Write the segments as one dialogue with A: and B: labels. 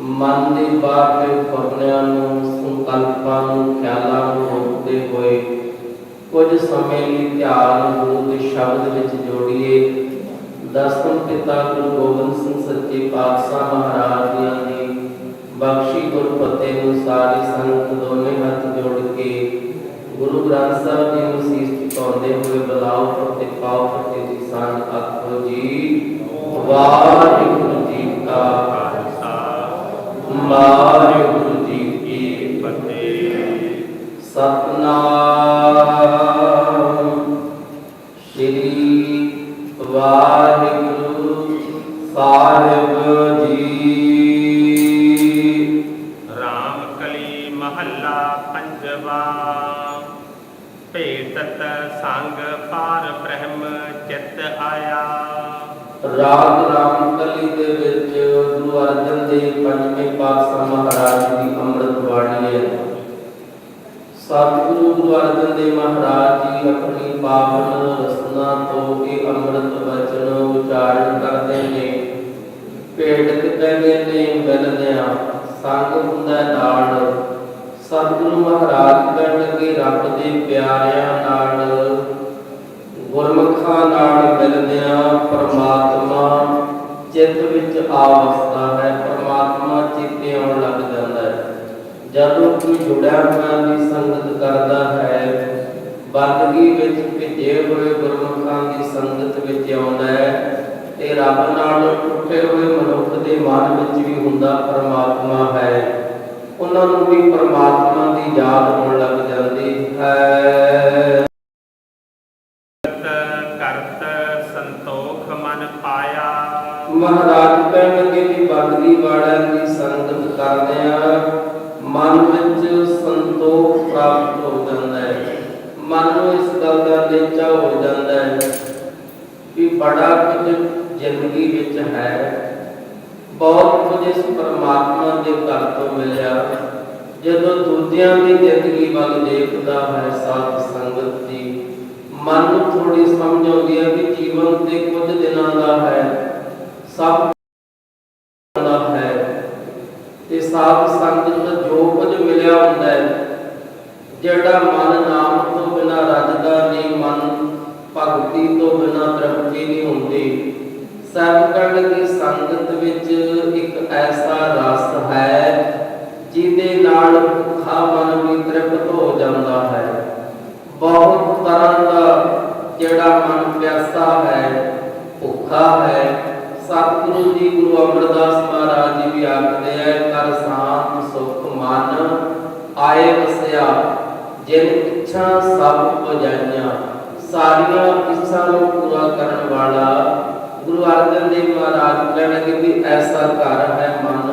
A: ਮਨ ਦੇ ਬਾਹਰ ਫਰਨਿਆਂ ਨੂੰ, ਸੰਕਲਪਾਂ ਨੂੰ, ਖਿਆਲਾਂ ਨੂੰ ਰੋਕਦੇ ਹੋਏ ਕੁਝ ਸਮੇਂ ਲਈ ਧਿਆਨ ਗੁਰੂ ਸ਼ਬਦ ਵਿੱਚ ਜੋੜੀਏ। ਦਸਮ ਪਿਤਾ ਗੁਰੂ ਗੋਬਿੰਦ ਸਿੰਘ ਸੱਚੇ ਪਾਤਸ਼ਾਹ ਮਹਾਰਾਜ ਜੀਆਂ ਦੀ ਬਖਸ਼ੀ ਗੁਰਪਤੇ ਨੂੰ ਸਾਰੀ ਸੰਗਤ ਦੋਨੇ ਹੱਥ ਜੋੜ ਕੇ ਗੁਰੂ ਗ੍ਰੰਥ ਸਾਹਿਬ ਜੀ ਨੂੰ ਸੀਸ ਝੁਕਾਉਂਦੇ ਹੋਏ ਬਲਾਓ ਫਤਿਹ ਪਾਓ ਫਤਿਹ ਦੀ ਸਾਂਝ ਆਖੋ ਜੀ। ਵਾਹਿਗੁਰੂ।
B: ਭੇਟਤ ਸੰਗ ਪਾਰ ਬ੍ਰਹਮ ਚਿਤ ਆਇਆ।
A: ਰਾਗ ਰਾਮਕਲੀ ਦੇ ਵਿੱਚ ਗੁਰੂ ਅਰਜਨ ਦੇਵ ਪੰਜਵੇਂ ਪਾਤਸ਼ਾਹ ਮਹਾਰਾਜ ਦੀ ਅੰਮ੍ਰਿਤ ਬਾਣੀ ਹੈ। ਸਤਿਗੁਰੂ ਗੁਰੂ ਅਰਜਨ ਦੇਵ ਮਹਾਰਾਜ ਜੀ ਆਪਣੀ ਪਾਵਨ ਰਸਨਾ ਤੋਂ ਇਹ ਅੰਮ੍ਰਿਤ ਵਚਨ ਉਚਾਰਨ ਕਰਦੇ ਨੇ। ਭੇਟ ਕਹਿੰਦੇ ਨੇ, ਮਿਲਦਿਆਂ ਸੰਗ ਹੁੰਦਾ ਨਾਲ ਸਤਿਗੁਰੂ ਮਹਾਰਾਜ ਕਹਿਣ ਲੱਗੇ ਰੱਬ ਦੇ ਪਿਆਰਿਆਂ ਨਾਲ, ਗੁਰਮੁਖਾਂ ਨਾਲ ਮਿਲਦਿਆਂ ਪਰਮਾਤਮਾ ਚਿੱਤ ਵਿੱਚ ਆਵਸਥਾ ਹੈ, ਪਰਮਾਤਮਾ ਚਿੱਤੇ ਆਉਣ ਲੱਗ ਜਾਂਦਾ ਹੈ। ਜਦੋਂ ਕੋਈ ਜੁੜਿਆ ਹੋਇਆ ਦੀ ਸੰਗਤ ਕਰਦਾ ਹੈ, ਬੰਦਗੀ ਵਿੱਚ ਭਿੱਜੇ ਹੋਏ ਗੁਰਮੁਖਾਂ ਦੀ ਸੰਗਤ ਵਿੱਚ ਆਉਂਦਾ ਹੈ, ਤੇ ਰੱਬ ਨਾਲ ਟੁੱਟੇ ਹੋਏ ਮਨੁੱਖ ਦੇ ਮਨ ਵਿੱਚ ਵੀ ਹੁੰਦਾ ਪਰਮਾਤਮਾ ਹੈ। ਉਹਨਾਂ ਨੂੰ ਵੀ ਪਰਮਾਤਮਾ ਦੀ ਯਾਦ ਹੋਣ ਲੱਗ ਜਾਂਦੀ ਹੈ।
B: ਕਰਤ ਸੰਤੋਖ ਮਨ ਪਾਇਆ।
A: ਮਹਾਰਾਜ ਕਹਿਣ ਲੱਗੇ ਵੀ ਬੰਦਗੀ ਵਾਲਿਆਂ ਦੀ ਸੰਗਤ ਕਰਦਿਆਂ ਮਨ ਵਿੱਚ ਸੰਤੋਖ ਪ੍ਰਾਪਤ ਹੋ ਜਾਂਦਾ ਹੈ। ਮਨ ਨੂੰ ਇਸ ਗੱਲ ਦਾ ਨਿਚਾ ਹੋ ਜਾਂਦਾ ਹੈ ਵੀ ਬੜਾ ਕੁਝ ਜ਼ਿੰਦਗੀ ਵਿੱਚ ਹੈ। ਬਹੁਤ ਕੁਝ ਇਸ ਪਰਮਾਤਮਾ ਦੇ ਘਰ ਤੋਂ ਮਿਲਿਆ। ਜਦੋਂ ਦੂਜਿਆਂ ਦੀ ਜ਼ਿੰਦਗੀ ਵੱਲ ਦੇਖਦਾ ਹੈ ਸਾਧ ਸੰਗਤ ਦੀ, ਮਨ ਨੂੰ ਥੋੜੀ ਸਮਝ ਆਉਂਦੀ ਹੈ ਕਿ ਜੀਵਨ ਤੇ ਕੁਝ ਦਿਨਾਂ ਦਾ ਹੈ, ਸਭ ਦਾ ਹੈ। ਤੇ ਸਾਧ ਸੰਗਤ ਜੋ ਕੁਝ ਮਿਲਿਆ ਹੁੰਦਾ ਹੈ, ਜਿਹੜਾ ਮਨ ਨਾਮ ਤੋਂ ਬਿਨਾ ਰੱਜਦਾ ਨਹੀਂ, ਮਨ ਭਗਤੀ ਤੋਂ ਬਿਨਾ ਤ੍ਰਿਪਤੀ ਨਹੀਂ ਹੁੰਦੀ। ਸਭ ਦੀ ਸੰਗਤ ਵਿੱਚ ਇੱਕ ਐਸਾ ਰਸ ਹੈ, ਜਿਹਦੇ ਨਾਲ ਭੁੱਖਾ ਮਨ ਵੀ ਤ੍ਰਿਪਤ ਹੋ ਜਾਂਦਾ ਹੈ। ਬਹੁਤ ਤਰ੍ਹਾਂ ਦਾ ਜਿਹੜਾ ਮਨ ਪਿਆਸਾ ਹੈ, ਭੁੱਖਾ ਹੈ, ਸਤਿਗੁਰੂ ਜੀ ਗੁਰੂ ਅਮਰਦਾਸ ਮਹਾਰਾਜ ਜੀ ਵੀ ਆਖਦੇ ਹੈ ਕਰ ਸਾਥ ਸੁਖ ਮਨ, ਆਏ ਵਸਿਆ, ਜਿਨ ਇੱਛਾ ਸਭ ਪੁਜਾਈਆਂ। ਸਾਰੀਆਂ ਇੱਛਾ ਨੂੰ ਪੂਰਾ ਕਰਨ ਵਾਲਾ ਗੁਰੂ ਅਰਜਨ ਦੇਵ ਮਹਾਰਾਜ ਕਹਿਣ ਲੱਗੇ ਵੀ ਐਸਾ ਘਰ ਹੈ ਮਨ।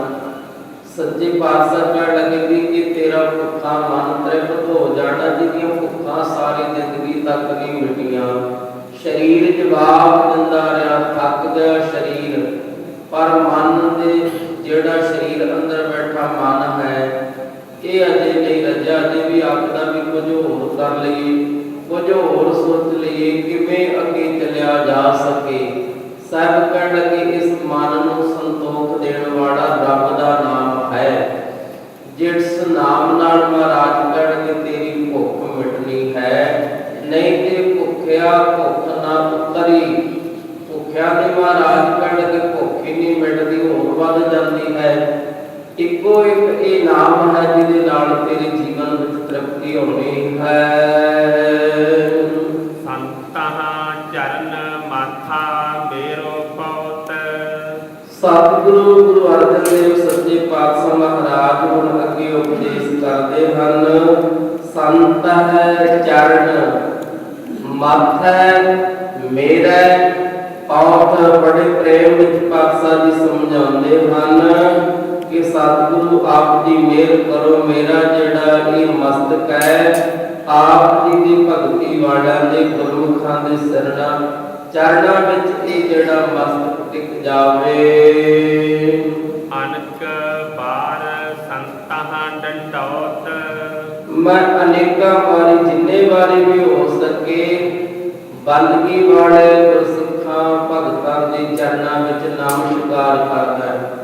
A: ਸੱਚੇ ਪਾਤਸ਼ਾਹ ਕਹਿਣ ਲੱਗੇ ਵੀ ਕਿ ਤੇਰਾ ਭੁੱਖਾ ਮਨ ਤ੍ਰਿਪਤ ਹੋ ਜਾਣਾ ਜਿਹਦੀਆਂ ਭੁੱਖਾਂ ਸਾਰੀ ਜ਼ਿੰਦਗੀ ਤੱਕ ਨਹੀਂ ਮਿਟੀਆਂ ਸਰੀਰ ਜਵਾਬ ਦਿੰਦਾ ਰਿਹਾ, ਥੱਕ ਗਿਆ ਸਰੀਰ। ਪਰ ਮਨ ਦੇ ਜਿਹੜਾ ਸਰੀਰ ਅੰਦਰ ਬੈਠਾ ਮਨ ਹੈ, ਇਹ ਅਜੇ ਨਹੀਂ ਰੱਜਿਆ, ਅਜੇ ਵੀ ਆਖਦਾ ਵੀ ਕੁਝ ਹੋਰ ਕਰ ਲਈਏ, ਕੁਝ ਹੋਰ ਸੋਚ ਲਈਏ, ਕਿਵੇਂ ਅੱਗੇ ਚੱਲਿਆ ਜਾ ਸਕੇ। ਸਭ ਕਹਿਣ ਲੱਗੇ, ਇਸ ਮਨ ਨੂੰ ਸੰਤੋਖ ਦੇਣ ਵਾਲਾ ਰੱਬ ਦਾ ਨਾਮ ਹੈ। ਜਿਸ ਨਾਮ ਨਾਲ ਮਹਾਰਾਜ ਕਹਿਣਗੇ ਤੇਰੀ ਭੁੱਖ ਮਿਟਣੀ ਹੈ। ਨਹੀਂ ਤੇ ਭੁੱਖਿਆ ਭੁੱਖ ਨਾ ਉਤਰੀ ਭੁੱਖਿਆ ਦੇ ਮਹਾਰਾਜ ਕਹਿਣਗੇ ਭੁੱਖ ਹੀ ਨਹੀਂ ਮਿਟਦੀ ਹੋਰ ਵੱਧ ਜਾਂਦੀ ਹੈ। ਇੱਕੋ ਇੱਕ ਇਹ ਨਾਮ ਹੈ ਜਿਹਦੇ ਨਾਲ ਤੇਰੇ ਜੀਵਨ ਵਿੱਚ ਤ੍ਰਿਪਤੀ ਹੋਣੀ ਹੈ।
B: ਸੰਤਾਂ ਚਰਨ ਮਾਥਾ
A: ਸਤਿਗੁਰੂ ਗੁਰੂ ਅਰਜਨ ਦੇਵ ਸੱਚੇ ਪਾਤਸ਼ਾਹ ਮਹਾਰਾਜ ਹੁਣ ਅੱਗੇ ਉਪਦੇਸ਼ ਕਰਦੇ ਹਨ। ਸੰਤ ਹੈ ਚਰਨ, ਮੱਥ ਹੈ ਮੇਰਾ ਔਤ ਬੜੇ ਪ੍ਰੇਮ ਵਿੱਚ ਪਾਤਸ਼ਾਹ ਜੀ ਸਮਝਾਉਂਦੇ ਹਨ ਕਿ ਸਤਿਗੁਰੂ, ਆਪ ਦੀ ਮਿਹਰ ਕਰੋ, ਮੇਰਾ ਜਿਹੜਾ ਇਹ ਮਸਤਕ ਹੈ, ਆਪ ਜੀ ਦੀ ਭਗਤੀ ਵਾਲਿਆਂ ਦੇ ਗੁਰਮੁਖਾਂ ਦੇ ਸਰਣਾ ਚਰਨਾਂ ਵਿੱਚ ਇਹ ਜਿਹੜਾ ਮਸਤਕ ਟਿਕ ਜਾਵੇ।
B: ਅਨਕ ਬਾਰ ਸੰਤਾਂ ਡੰਡੌਤ।
A: ਮੈਂ ਅਨੇਕਾਂ ਵਾਰੀ ਜਿੰਨੇ ਵਾਰੀ ਵੀ ਹੋ ਸਕੇ ਬੰਦਗੀ ਵਾਲੇ ਗੁਰਸਿੱਖਾਂ ਭਗਤਾਂ ਦੇ ਚਰਨਾਂ ਵਿੱਚ ਨਾਮ ਸ਼ਿਕਾਰ ਕਰਦਾ ਹੈ।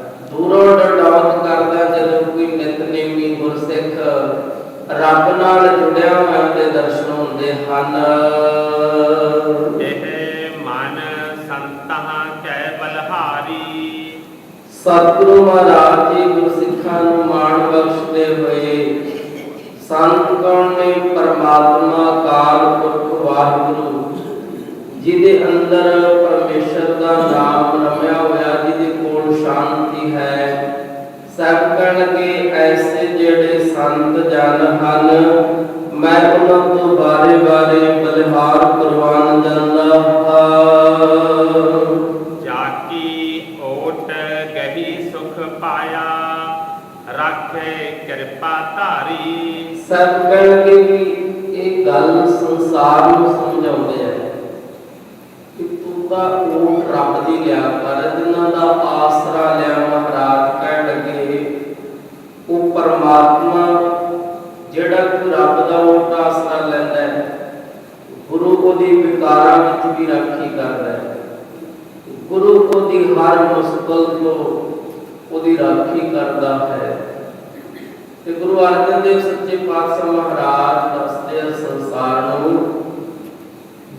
A: ਜਿਹਦੇ ਅੰਦਰ ਪਰਮੇਸ਼ਰ ਦਾ ਨਾਮ ਰਮਿਆ ਹੋਇਆ ਜਿਹਦੇ ਕੋਲ ਸ਼ਾਂਤੀ ਹੈ। ਸਭ ਕਹਿਣਗੇ ਐਸੇ ਜਿਹੜੇ ਸੰਤ ਜਨ ਹਨ ਮੈਂ ਉਹਨਾਂ ਤੋਂ ਬਾਰੇ ਬਾਰੇ ਬਲਿਹਾਰ ਕਰਵਾਨ ਜਾਂਦਾ ਹਾਂ।
B: ਜਾਕੀ ਓਟ ਗਹੀ ਸੁਖ ਪਾਇਆ ਰਾਖੇ ਕਿਰਪਾ ਧਾਰੀ।
A: ਸਭ ਕਹਿਣਗੇ ਵੀ ਇਹ ਗੱਲ ਸੰਸਾਰ ਨੂੰ ਸਮਝਾਉਂਦੇ ਆ। ਕਿ ਉਹ ਰੱਬ ਦੀ ਲਿਆ ਕਰ ਜਿਨ੍ਹਾਂ ਦਾ ਆਸਰਾ ਲਿਆ ਮਹਾਰਾਜ, ਕਹਿਣ ਲੱਗੇ ਉਹ ਪਰਮਾਤਮਾ, ਜਿਹੜਾ ਕਿ ਰੱਬ ਦਾ ਉਹ ਆਸਰਾ ਲੈਂਦਾ ਹੈ, ਗੁਰੂ ਉਹਦੀ ਵਿਕਾਰਾਂ ਵਿੱਚ ਵੀ ਰਾਖੀ ਕਰਦਾ ਹੈ। ਗੁਰੂ ਉਹਦੀ ਹਰ ਮੁਸ਼ਕਲ ਤੋਂ ਉਹਦੀ ਰਾਖੀ ਕਰਦਾ ਹੈ। ਤੇ ਗੁਰੂ ਅਰਜਨ ਦੇਵ ਸੱਚੇ ਪਾਤਸ਼ਾਹ ਮਹਾਰਾਜ ਦੱਸਦੇ ਸੰਸਾਰ ਨੂੰ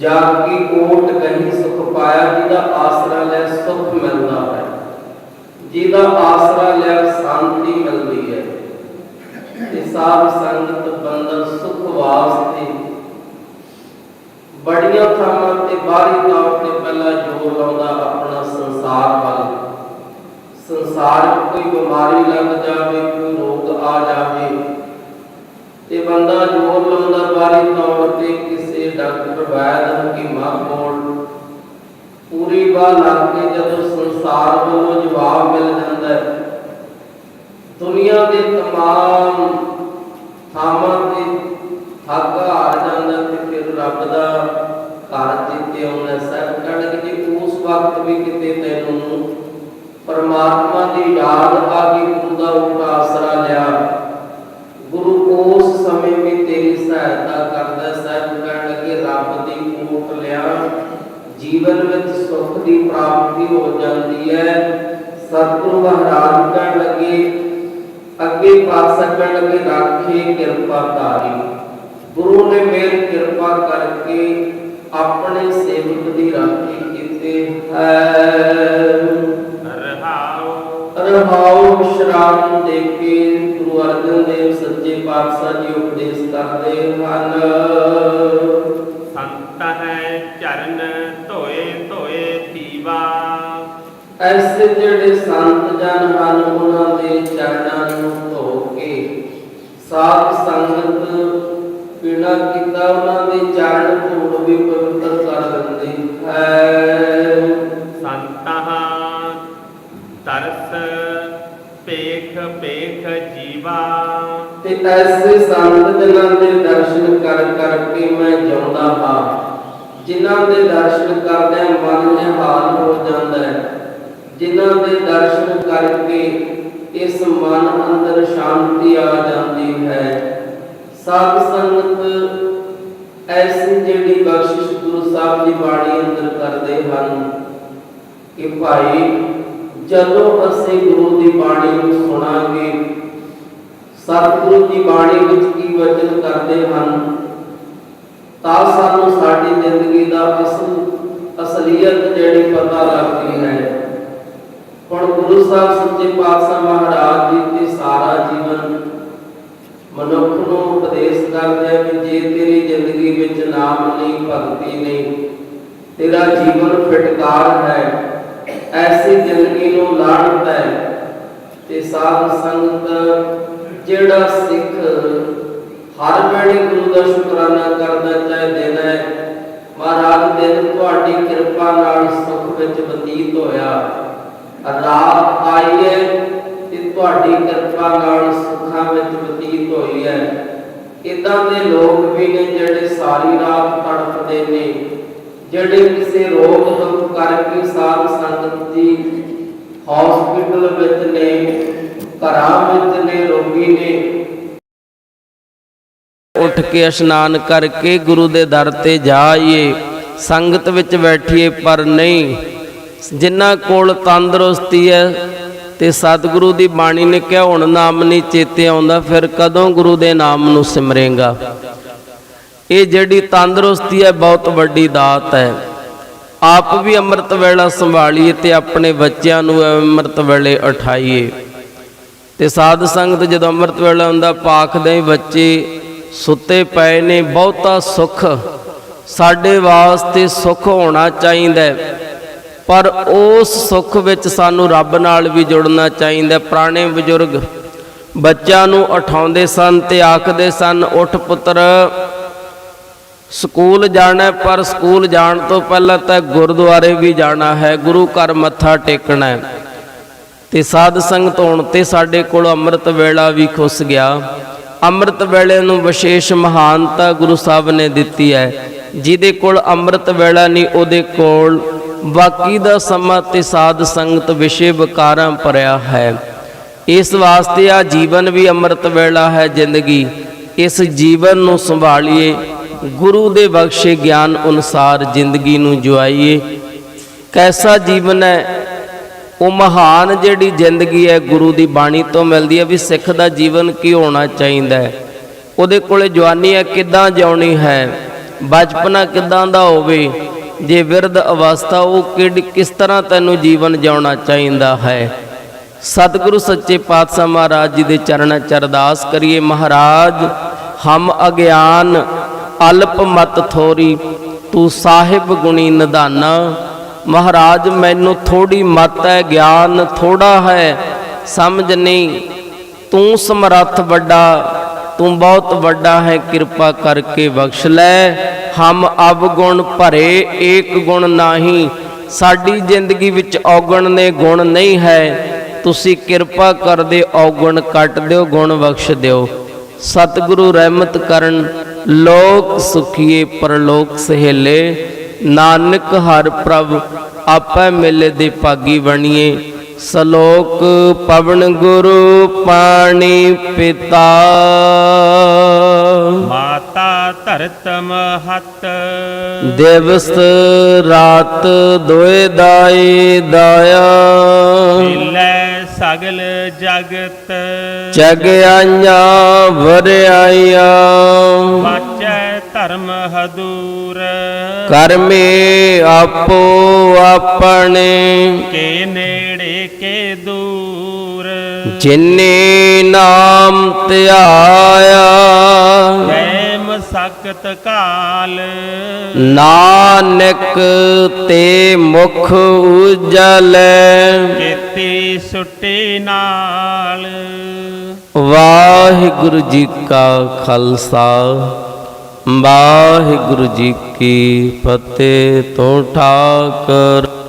A: ਜਾ ਕੀ ਕੋਟ ਕਹੀਂ ਸੁਖ ਪਾਇਆ, ਜਿਹਦਾ ਆਸਰਾ ਲੈ ਸੁਖ ਮਿਲਦਾ ਹੈ। ਜਿਹਦਾ ਆਸਰਾ ਲੈ ਸ਼ਾਂਤੀ ਮਿਲਦੀ ਹੈ। ਤੇ ਸਾਧ ਸੰਗਤ ਬੰਦਨ ਸੁਖ ਵਾਸਤੇ ਬੜੀਆਂ ਥਾਵਾਂ ਤੇ, ਬਾਹਰੀ ਤੌਰ ਤੇ ਪਹਿਲਾਂ ਜੋਰ ਲਾਉਂਦਾ ਆਪਣਾ ਸੰਸਾਰ ਵੱਲ। ਸੰਸਾਰ ਕੋਈ ਬਿਮਾਰੀ ਲੱਗ ਜਾਵੇ, ਕੋਈ ਰੋਗ ਆ ਜਾਵੇ ਤੇ ਬੰਦਾ ਜੋਰ ਲਾਉਂਦਾ ਬਾਹਰੀ ਤੌਰ ਤੇ ਕਿਸੇ ਡਾਕਟਰ ਵੈਦ ਹਕੀਮਾਂ ਕੋਲ ਪੂਰੀ ਬਾਹ ਲੱਗ ਕੇ ਜਦੋਂ ਸੰਸਾਰ ਵੱਲੋਂ ਜਵਾਬ ਮਿਲ ਜਾਂਦਾ ਹੈ, ਦੁਨੀਆ ਦੇ ਤਮਾਮ ਥਾਵਾਂ ਤੇ ਥੱਕ ਹਾਰ ਜਾਂਦਾ ਤੇ ਫਿਰ ਰੱਬ ਦਾ ਘਰ ਜਿੱਤੇ ਆਉਂਦਾ, ਸਭ ਕਹਿਣਗੇ ਜੇ ਉਸ ਵਕਤ ਵੀ ਕਿਤੇ ਤੈਨੂੰ ਪਰਮਾਤਮਾ ਦੀ ਯਾਦ ਆ ਗਈ ਗੁਰੂ ਉਪਰ ਆਸਰਾ ਲਿਆ। ਸਮੇਂ ਵੀ ਤੇਰੀ ਸਹਾਇਤਾ ਕਰਦਾ ਸਹਿਬ ਕਹਿਣ ਲੱਗੇ, ਰੱਬ ਦੀ ਕੋਟ ਲਿਆ, ਜੀਵਨ ਵਿੱਚ ਸੁੱਖ ਦੀ ਪ੍ਰਾਪਤੀ ਹੋ ਜਾਂਦੀ ਹੈ। ਸਤਿਗੁਰੂ ਮਹਾਰਾਜ ਕਹਿਣ ਲੱਗੇ, ਅੱਗੇ ਪਾਤਸ਼ਾਹ ਕਹਿਣ ਲੱਗੇ, ਰਾਖੇ ਕਿਰਪਾ ਧਾਰੀ। ਗੁਰੂ ਨੇ ਮੇਰ ਕਿਰਪਾ ਕਰਕੇ ਆਪਣੇ ਸੇਵਕ ਦੀ ਰਾਖੀ ਕੀਤੀ। ਹੈ।
B: ਰਹਾਉ
A: ਸ਼ਰਾਬ ਦੇ ਕੇ ਗੁਰੂ ਅਰਜਨ ਦੇਵ ਸੱਚੇ ਪਾਤਸ਼ਾਹ ਜੀ ਉਪਦੇਸ਼ ਕਰਦੇ ਹਨ।
B: ਸੰਤ ਹੈ ਚਰਨ ਧੋਏ ਧੋਏ ਪੀਵਾ
A: ਐਸੇ ਜਿਹੜੇ ਸੰਤ ਜਨ ਹਨ ਉਹਨਾਂ ਦੇ ਚਰਨਾਂ ਨੂੰ ਧੋ ਕੇ ਸਾਧ ਸੰਗਤ ਬਿਨਾ ਕੀਤਾ ਉਹਨਾਂ ਦੇ ਚਰਨ ਧੂੜ ਵੀ ਪਵਿੱਤਰ ਕਰ ਦਿੰਦੇ ਹੈ।
B: ਜੀਵਾ
A: ਤੇ ਐਸੇ ਸੰਤ ਜਨਾਂ ਦੇ ਦਰਸ਼ਨ ਕਰ ਕਰਕੇ ਮੈਂ ਜਿਉਂਦਾ ਹਾਂ, ਜਿਨ੍ਹਾਂ ਦੇ ਦਰਸ਼ਨ ਕਰਦਿਆਂ ਮਨ ਨਿਹਾਲ ਹੋ ਜਾਂਦਾ ਹੈ, ਜਿਨ੍ਹਾਂ ਦੇ ਦਰਸ਼ਨ ਕਰਕੇ ਇਸ ਮਨ ਅੰਦਰ ਸ਼ਾਂਤੀ ਆ ਜਾਂਦੀ ਹੈ। ਸਾਧ ਸੰਗਤ ਐਸੀ ਜਿਹੜੀ ਬਖਸ਼ਿਸ਼ ਗੁਰੂ ਸਾਹਿਬ ਦੀ ਬਾਣੀ ਅੰਦਰ ਕਰਦੇ ਹਨ ਕਿ ਭਾਈ, ਜਦੋਂ ਅਸੀਂ ਗੁਰੂ ਦੀ ਬਾਣੀ ਨੂੰ ਸੁਣਾਂਗੇ ਸਤਿਗੁਰੂ ਦੀ ਬਾਣੀ ਵਿੱਚ ਕੀ ਵਚਨ ਕਰਦੇ ਹਨ? ਤਾਂ ਸਾਨੂੰ ਸਾਡੀ ਜ਼ਿੰਦਗੀ ਦਾ ਅਸਲ ਅਸਲੀਅਤ ਜਿਹੜੀ ਪਤਾ ਲੱਗਦੀ ਹੈ। ਹੁਣ ਗੁਰੂ ਸਾਹਿਬ ਸੱਚੇ ਪਾਤਸ਼ਾਹ ਮਹਾਰਾਜ ਜੀ ਤੇ ਸਾਰਾ ਜੀਵਨ ਮਨੁੱਖ ਨੂੰ ਉਪਦੇਸ਼ ਕਰਦੇ ਆ ਵੀ ਜੇ ਤੇਰੀ ਜ਼ਿੰਦਗੀ ਵਿੱਚ ਨਾਮ ਨਹੀਂ, ਭਗਤੀ ਨਹੀਂ, ਤੇਰਾ ਜੀਵਨ ਫਿਟਕਾਰ ਹੈ, ਐਸੀ ਜ਼ਿੰਦਗੀ ਨੂੰ ਲਾਣਤ ਹੈ ਤੇ ਸਾਧ ਸੰਗਤ ਜਿਹੜਾ ਸਿੱਖ ਹਰ ਵੇਲੇ ਗੁਰੂ ਦਾ ਸ਼ੁਕਰਾਨਾ ਕਰਦਾ ਚਾਹੇ ਦਿਨ ਹੈ, ਮਹਾਰਾਜ ਦਿਨ ਤੁਹਾਡੀ ਕਿਰਪਾ ਨਾਲ ਸੁਖ ਵਿੱਚ ਬਤੀਤ ਹੋਇਆ। ਰਾਤ ਆਈ ਹੈ ਤੇ ਤੁਹਾਡੀ ਕਿਰਪਾ ਨਾਲ ਸੁੱਖਾਂ ਵਿੱਚ ਬਤੀਤ ਹੋਈ ਹੈ। ਇਦਾਂ ਦੇ ਲੋਕ ਵੀ ਨੇ ਜਿਹੜੇ ਸਾਰੀ ਰਾਤ ਤੜਫਦੇ ਨੇ, ਜਿਹੜੇ ਕਿਸੇ ਰੋਗ ਦੁੱਖ ਕਰਕੇ ਸਾਧ ਸੰਗਤ ਦੀ ਹਸਪੀਟਲ ਵਿੱਚ ਨੇ ਘਰਾਂ ਵਿੱਚ ਨੇ, ਰੋਗੀ ਨੇ। ਉੱਠ ਕੇ ਇਸ਼ਨਾਨ ਕਰਕੇ ਗੁਰੂ ਦੇ ਦਰ ਤੇ ਜਾਈਏ। ਸੰਗਤ ਵਿੱਚ ਬੈਠੀਏ, ਪਰ ਨਹੀਂ। ਜਿਨ੍ਹਾਂ ਕੋਲ ਤੰਦਰੁਸਤੀ ਹੈ ਤੇ ਸਤਿਗੁਰੂ ਦੀ ਬਾਣੀ ਨੇ ਕਿਹਾ, ਹੁਣ ਨਾਮ ਨਹੀਂ ਚੇਤੇ ਆਉਂਦਾ, ਫਿਰ ਕਦੋਂ ਗੁਰੂ ਦੇ ਨਾਮ ਨੂੰ ਸਿਮਰੇਗਾ? ਇਹ ਜਿਹੜੀ ਤੰਦਰੁਸਤੀ ਹੈ, ਬਹੁਤ ਵੱਡੀ ਦਾਤ ਹੈ। ਆਪ ਵੀ ਅੰਮ੍ਰਿਤ ਵੇਲਾ ਸੰਭਾਲੀਏ ਤੇ ਆਪਣੇ ਬੱਚਿਆਂ ਨੂੰ ਅੰਮ੍ਰਿਤ ਵੇਲੇ ਉਠਾਈਏ। ਤੇ ਸਾਧ ਸੰਗਤ ਜਦੋਂ ਅੰਮ੍ਰਿਤ ਵੇਲਾ ਹੁੰਦਾ ਪਾਖਦੇ ਬੱਚੇ ਸੁੱਤੇ ਪਏ ਨੇ, ਬਹੁਤਾ ਸੁੱਖ। ਸਾਡੇ ਵਾਸਤੇ ਸੁੱਖ ਹੋਣਾ ਚਾਹੀਦਾ ਪਰ ਉਸ ਸੁੱਖ ਵਿੱਚ ਸਾਨੂੰ ਰੱਬ ਨਾਲ ਵੀ ਜੁੜਨਾ ਚਾਹੀਦਾ ਪੁਰਾਣੇ ਬਜ਼ੁਰਗ। ਬੱਚਿਆਂ ਨੂੰ ਉਠਾਉਂਦੇ ਸਨ ਤੇ ਆਖਦੇ ਸਨ, ਉੱਠ ਪੁੱਤਰ, ਸਕੂਲ ਜਾਣਾ ਪਰ ਸਕੂਲ ਜਾਣ ਤੋਂ ਪਹਿਲਾਂ ਤਾਂ ਗੁਰਦੁਆਰੇ ਵੀ ਜਾਣਾ ਹੈ, ਗੁਰੂ ਘਰ ਮੱਥਾ ਟੇਕਣਾ ਹੈ। ਤੇ ਸਾਧ ਸੰਗਤ ਹੋਣ ਤੇ ਸਾਡੇ ਕੋਲ ਅੰਮ੍ਰਿਤ ਵੇਲਾ ਵੀ ਖੁੱਸ ਗਿਆ। ਅੰਮ੍ਰਿਤ ਵੇਲੇ ਨੂੰ ਵਿਸ਼ੇਸ਼ ਮਹਾਨਤਾ ਗੁਰੂ ਸਾਹਿਬ ਨੇ ਦਿੱਤੀ ਹੈ। ਜਿਹਦੇ ਕੋਲ ਅੰਮ੍ਰਿਤ ਵੇਲਾ ਨਹੀਂ, ਉਹਦੇ ਕੋਲ ਬਾਕੀ ਦਾ ਸਮਾਂ ਤੇ ਸਾਧ ਸੰਗਤ ਵਿਸ਼ੇ ਵਿਕਾਰਾਂ ਭਰਿਆ ਹੈ। ਇਸ ਵਾਸਤੇ ਆ ਜੀਵਨ ਵੀ ਅੰਮ੍ਰਿਤ ਵੇਲਾ ਹੈ ਜ਼ਿੰਦਗੀ। ਇਸ ਜੀਵਨ ਨੂੰ ਸੰਭਾਲੀਏ, ਗੁਰੂ ਦੇ ਬਖਸ਼ੇ ਗਿਆਨ ਅਨੁਸਾਰ ਜ਼ਿੰਦਗੀ ਨੂੰ ਜੁਆਈਏ। ਕੈਸਾ ਜੀਵਨ ਹੈ? ਉਹ ਮਹਾਨ ਜਿਹੜੀ ਜ਼ਿੰਦਗੀ ਹੈ ਗੁਰੂ ਦੀ ਬਾਣੀ ਤੋਂ ਮਿਲਦੀ ਹੈ ਵੀ ਸਿੱਖ ਦਾ ਜੀਵਨ ਕੀ ਹੋਣਾ ਚਾਹੀਦਾ ਹੈ। ਉਹਦੇ ਕੋਲੇ ਜਵਾਨੀ ਹੈ, ਕਿੱਦਾਂ ਜਿਉਣੀ ਹੈ? ਬਚਪਨਾ ਕਿੱਦਾਂ ਦਾ ਹੋਵੇ? ਜੇ ਵਿਰਧ ਅਵਸਥਾ, ਉਹ ਕਿਹੜੀ, ਕਿਸ ਤਰ੍ਹਾਂ ਤੈਨੂੰ ਜੀਵਨ ਜਿਉਣਾ ਚਾਹੀਦਾ ਹੈ? ਸਤਿਗੁਰੂ ਸੱਚੇ ਪਾਤਸ਼ਾਹ ਮਹਾਰਾਜ ਜੀ ਦੇ ਚਰਨਾਂ ਚ ਅਰਦਾਸ ਕਰੀਏ, ਮਹਾਰਾਜ, ਹਮ ਅਗਿਆਨ, ਅਲਪ ਮਤ ਥੋਰੀ, ਤੂੰ ਸਾਹਿਬ ਗੁਣੀ ਨਿਧਾਨਾ ਮਹਾਰਾਜ, ਮੈਨੂੰ ਥੋੜੀ ਮਤ ਹੈ, ਗਿਆਨ ਥੋੜਾ ਹੈ। ਸਮਝ ਨਹੀਂ। ਤੂੰ ਸਮਰੱਥ ਵੱਡਾ, ਤੂੰ ਬਹੁਤ ਵੱਡਾ ਹੈ, ਕਿਰਪਾ ਕਰਕੇ ਬਖਸ਼ ਲੈ। ਹਮ ਅਬ ਗੁਣ ਭਰੇ, ਏਕ ਗੁਣ ਨਾਹੀ। ਸਾਡੀ ਜ਼ਿੰਦਗੀ ਵਿੱਚ ਔਗਣ ਨੇ ਗੁਣ ਨਹੀਂ ਹੈ। ਤੁਸੀਂ ਕਿਰਪਾ ਕਰਦੇ ਔਗਣ ਕੱਟ ਦਿਓ, ਗੁਣ ਬਖਸ਼ ਦਿਓ। ਸਤਿਗੁਰੂ ਰਹਿਮਤ ਕਰਨ, ਲੋਕ ਸੁਖੀਏ, ਪਰਲੋਕ ਸਹੇਲੇ। ਨਾਨਕ ਹਰ ਪ੍ਰਭ ਆਪੇ ਮਿਲੇ ਦੇ ਭਾਗੀ ਬਣੀਏ ਸਲੋਕ ਪਵਨ ਗੁਰੂ ਪਾਣੀ ਪਿਤਾ।
B: ਮਾਤਾ ਧਰਤ ਮਹਤ।
A: ਦਿਵਸ ਰਾਤ ਦੋਏ ਦਾਈ ਦਾਇਆ।
B: ਮਿਲੈ ਸਗਲ ਜਗਤ।
A: ਜਗ ਆਈਆਂ ਵਰਿਆਈਆਂ
B: ਵਾਚੈ ਧਰਮ ਹਦੂਰ।
A: ਕਰਮੇ ਆਪੋ ਆਪਣੇ।
B: ਕੇ ਨੇੜੇ ਕੇ ਦੂਰ।
A: ਜਿਨੇ ਨਾਮ ਧਿਆਇਆ।
B: ਜੈ ਮਸਕਤ ਕਾਲ।
A: ਨਾਨਕ ਤੇ ਮੁਖ ਉਜਲੈ।
B: ਕੀਤੀ ਸੁੱਟੀ ਨਾਲ।
A: ਵਾਹਿਗੁਰੂ ਜੀ ਕਾ ਖਾਲਸਾ। ਵਾਹਿਗੁਰੂ ਜੀ ਕੀ ਫਤਿਹ ਤੋਂ ਠਾਕਰ।